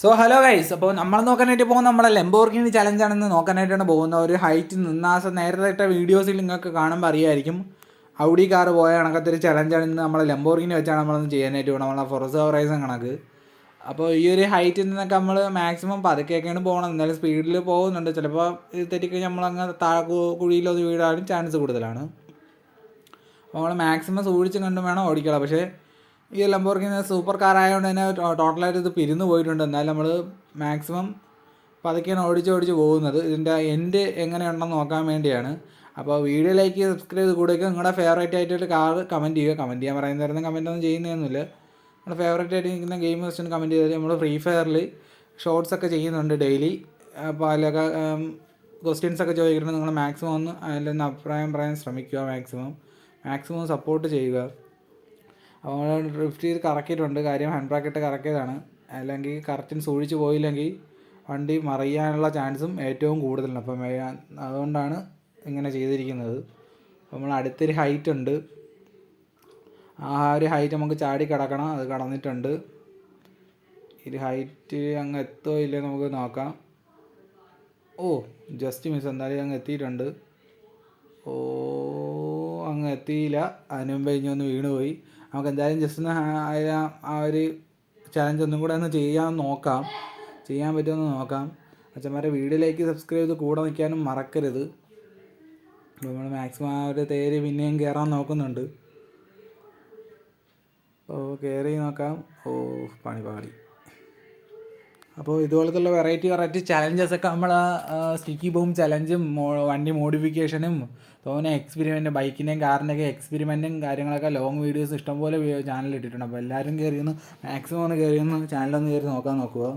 So hello guys അപ്പോൾ നമ്മൾ നോക്കാനായിട്ട് പോകുന്ന നമ്മുടെ ലെംബോർഗിനി ചലഞ്ചാണെന്ന് നോക്കാനായിട്ടാണ് പോകുന്നത്. ഒരു ഹൈറ്റ് നിന്നാസ നേരത്തെ ഇട്ട വീഡിയോസിൽ നിങ്ങൾക്ക് കാണുമ്പോൾ അറിയായിരിക്കും. ഔഡി കാർ പോയ കണക്കത്തൊരു ചലഞ്ചാണ് ഇന്ന് നമ്മളെ ലെംബോർഗിനി വെച്ചാണ് നമ്മളൊന്ന് ചെയ്യാനായിട്ട് പോകുന്നത് നമ്മളെ ഫൊറസ് ഹൊറൈസൺ കണക്ക്. അപ്പോൾ ഈ ഒരു ഹൈറ്റിൽ നിന്നൊക്കെ നമ്മൾ മാക്സിമം പതുക്കെയൊക്കെയാണ് പോകണം എന്നാലും സ്പീഡിൽ പോകുന്നുണ്ട്. ചിലപ്പോൾ തെറ്റിക്കഴിഞ്ഞാൽ നമ്മളങ്ങ് താഴെ കുഴിയിലോ കുഴിയിലൊന്ന് വീടാനും ചാൻസ് കൂടുതലാണ്. അപ്പോൾ നമ്മൾ മാക്സിമം സൂക്ഷിച്ചും കണ്ടും വേണം ഓടിക്കണം പക്ഷേ ഈ ലംബോർഗിന് സൂപ്പർ കാർ ആയതുകൊണ്ട് തന്നെ ടോട്ടലായിട്ട് ഇത് പിരിന്നു പോയിട്ടുണ്ട്. എന്നാലും നമ്മൾ മാക്സിമം പതുക്കെയാണ് ഓടിച്ച് ഓടിച്ച് പോകുന്നത്. ഇതിന്റെ എൻഡ് എങ്ങനെയുണ്ടെന്ന് നോക്കാൻ വേണ്ടിയാണ്. അപ്പോൾ വീഡിയോ ലൈക്ക് ചെയ്ത് സബ്സ്ക്രൈബ് ചെയ്ത് കൂടെയൊക്കെ നിങ്ങളുടെ ഫേവറേറ്റ് ആയിട്ടൊരു കാർ കമന്റ് ചെയ്യുക. കമന്റ് ചെയ്യാൻ പറയുന്ന തരുന്ന കമന്റ് ഒന്നും ചെയ്യുന്നതൊന്നുമില്ല. നമ്മുടെ ഫേവറേറ്റ് ആയിട്ട് നിൽക്കുന്ന ഗെയിം വെച്ചിട്ട് കമന്റ് ചെയ്താൽ നമ്മൾ ഫ്രീ ഫയറിൽ ഷോർട്സ് ഒക്കെ ചെയ്യുന്നുണ്ട് ഡെയിലി അപ്പോൾ അതിലൊക്കെ ക്വസ്റ്റ്യൻസ് ഒക്കെ ചോദിക്കുന്നുണ്ട് നിങ്ങൾ മാക്സിമം ഒന്ന് അതിലൊന്ന് അഭിപ്രായം പറയാൻ ശ്രമിക്കുക മാക്സിമം മാക്സിമം സപ്പോർട്ട് ചെയ്യുക. നമ്മൾ ഡ്രിഫ്റ്റ് ചെയ്ത് കറക്കിയിട്ടുണ്ട്. കാര്യം ഹാൻഡ് ബ്രാക്കറ്റ് കറക്കിയതാണ്. അല്ലെങ്കിൽ കറക്റ്റിന് സൂക്ഷിച്ച് പോയില്ലെങ്കിൽ വണ്ടി മറിയാനുള്ള ചാൻസും ഏറ്റവും കൂടുതലാണ്. അപ്പം അതുകൊണ്ടാണ് ഇങ്ങനെ ചെയ്തിരിക്കുന്നത്. നമ്മൾ അടുത്തൊരു ഹൈറ്റ് ഉണ്ട്. ആ ഒരു ഹൈറ്റ് നമുക്ക് ചാടി കിടക്കണം. അത് കടന്നിട്ടുണ്ട്. ഈ ഹൈറ്റ് അങ്ങ് എത്തോ ഇല്ലയോ നമുക്ക് നോക്കാം. ഓ ജസ്റ്റ് മിസ് എന്തായാലും അങ്ങ് എത്തിയിട്ടുണ്ട്. ഓ അങ്ങ് എത്തിയില്ല. അതിന് ഇനി ഒന്ന് വീണുപോയി. നമുക്ക് എന്തായാലും ജസ്റ്റ് ഒന്ന് ആ- ഒരു ചലഞ്ച് ഒന്നും കൂടെ ഒന്ന് ചെയ്യാൻ നോക്കാം. ചെയ്യാൻ പറ്റുമെന്ന് നോക്കാം. അച്ഛന്മാരെ വീഡിയോയിലേക്ക് സബ്സ്ക്രൈബ് ചെയ്ത് കൂടെ നിൽക്കാനും മറക്കരുത്. നമ്മൾ മാക്സിമം ആ ഒരു തേര് പിന്നെയും കയറാൻ നോക്കുന്നുണ്ട്. ഓ കയറി നോക്കാം. ഓ പണി പാടി അപ്പോൾ ഇതുപോലത്തുള്ള വെറൈറ്റി വെറൈറ്റി ചലഞ്ചസ് ഒക്കെ നമ്മൾ സ്റ്റിക്കി ബോം ചലഞ്ചും വണ്ടി മോഡിഫിക്കേഷനും തോനെ എക്സ്പെരിമെന്റും ബൈക്കിന്റെയും കാറിന്റെയൊക്കെ എക്സ്പെരിമെന്റും കാര്യങ്ങളൊക്കെ ലോങ് വീഡിയോസ് ഇഷ്ടംപോലെ ചാനലിൽ ഇട്ടിട്ടുണ്ട്. അപ്പോൾ എല്ലാവരും കയറി ഒന്ന് മാക്സിമം ഒന്ന് കയറി ഒന്ന് ചാനലൊന്ന് കയറി നോക്കാൻ നോക്കുക